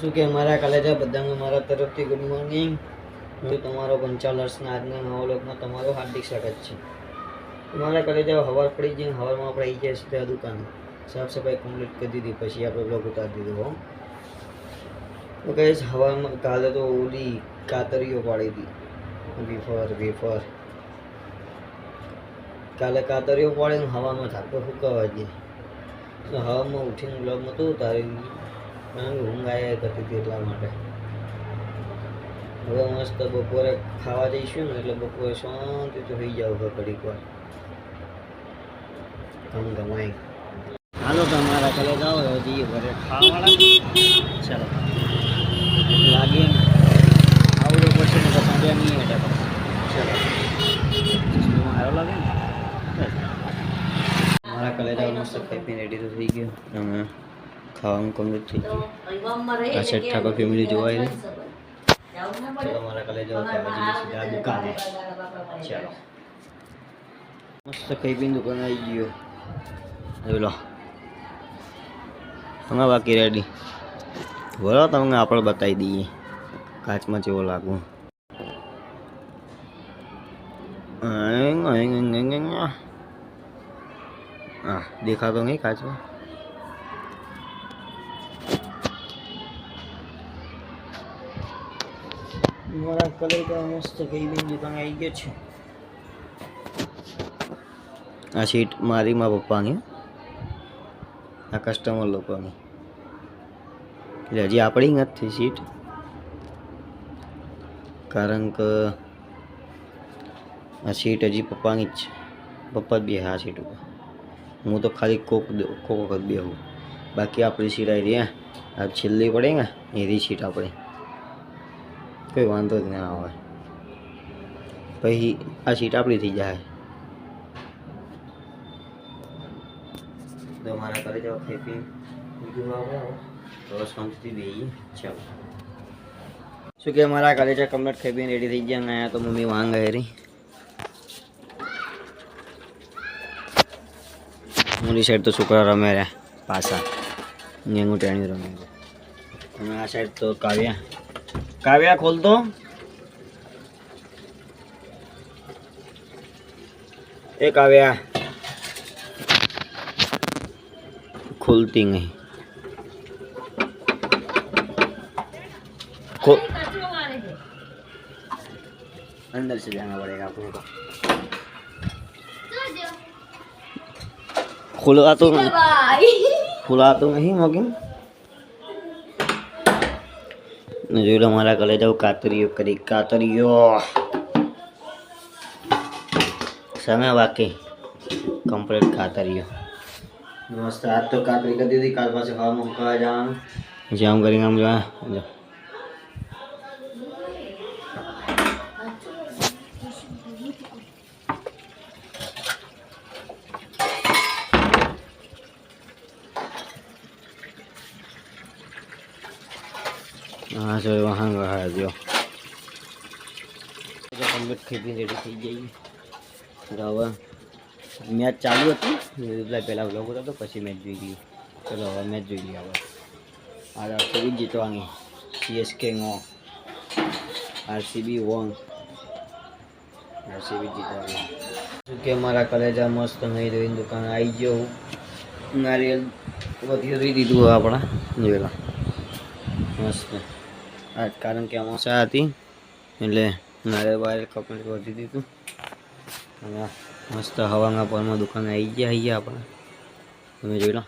શું કે મારા કલેજા બધાને મારા તરફથી ગુડ મોર્નિંગ હું તમારો પંચાલર્સના આજના નવા લોકમાં તમારું હાર્દિક સ્વાગત છે. મારા કલેજા હવાર પડી જઈને હવારમાં આપણે આવી ગયા સીધા દુકાને. સાફ સફાઈ કમ્પ્લીટ કરી દીધી, પછી આપણે બ્લોગ ઉતારી દીધો, હો. તો કહીશ હવામાં કાલે તો ઓલી કાતરીઓ પાડી હતી વેફર વેફર. કાલે કાતરીઓ પાડીને હવામાં ઝાપો ફૂંકાવા જઈએ હવામાં ઉઠીને બ્લોગમાં તો ઉતારી કારણ કે ઊંઘ આવ્યા કરતી હતી એટલા માટે. હવે મસ્ત બપોરે ખાવા જઈશું ને એટલે બપોરે શાંતિથી થઈ જાવ હવે ઘડીક વાર. ગમ ગમાય હાલો તમારા ઘરે જાઓ હવે જઈએ ઘરે ખાવાવાળા. ચાલો. લાગે ને આવડું પછી ને તો સાંભળ્યા નહીં એટલે ચાલો. ચશ્મો સારો લાગે ને? મારા કલેજા મસ્ત ખાઈ પીને રેડી તો થઈ ગયો. અમે ખાવાનું કમ્પ્લીટ થઈ ગયું. આ સેટ ઠાકોર ફેમિલી જોવાય ને ચલો મારા કાલે ખાવા જઈએ સીધા દુકાને. ચાલો. મસ્ત ખાઈ પીને દુકાન આવી ગયો. બોલો લો. બાકી રેડી બોલો તમને આપણે બતાવી દઈએ. કાચમાં જેવો લાગવું. દેખાતો નહીં કાચમાં? મારા કલર તો મસ્ત કઈ બી દુકાન આવી ગયો છે આ સીટ મારી મારા પપ્પાની આ કસ્ટમર લોકોની એટલે હજી આપણી નથી સીટ કારણ કે આ સીટ હજી પપ્પાની જ છે પપ્પા જ બે આ સીટ ઉપર હું તો ખાલી કોક દ- કોક વખત બેહું બાકી આપણી સીટ આવી રહી આ છેલ્લી પડે ને એની સીટ આપણી કોઈ વાંધો જ ના આવે પછી આ સીટ આપણી થઈ જાય. તો મારા ઘરે જાઓ ખાઈ પી બીજું આવે તો શાંતિથી બેહીએ. ચાલો. શું કે મારા ઘરે છે કમ્પ્લેટ ખેપીને રેડી થઈ ગયા. અહીંયા તો મમ્મી વાંગ હેરી. મોરી સાઈડ તો છોકરા રમે રહ્યા પાછા. અહીંયા હું ટેણી રમે અને આ સાઈડ તો કાવ્યા. काव्या खोल दो ए काव्या. खुलती नहीं. खोल अंदर से जाना पड़ेगा आपको तो. खुला तो खुला तो नहीं मगिन। જોઈ લો મારા કલે જાઉં કાતરીઓ કરી કાતરીઓ. સામે બાકી કમ્પ્લીટ કાતરીઓ. મસ્ત આજ તો કાતરી કરી દીધી કાલ પાસે હવા મૂકવા જવાનું. જામ કરી કરીને આમ જવા હા જો વાહન વહાય જો ખેતી રેડી થઈ ગઈ. હવે મેચ ચાલુ હતી. પહેલાં બ્લોગ હતો પછી મેચ જોઈ ગઈ ચલો, હવે મેચ જોઈ ગયો હવે. આ આરસીબી જીતવાની. સીએસકે નો આરસીબી વન આરસીબી જીતવાની. શું કે મારા કલેજા મસ્ત નહીં ધોઈને દુકાન આવી ગયો નારિયેલ વધી ધોઈ દીધું આપણા. જોયેલા મસ્ત. આ કારણ કે અમાસા હતી? એટલે નારિયેળ બારિયેળ કપડે વધી દીધું. અને મસ્ત હવાના પરમાં દુકાન આવી ગયા અહીંયા આપણે તમે જોઈ લો.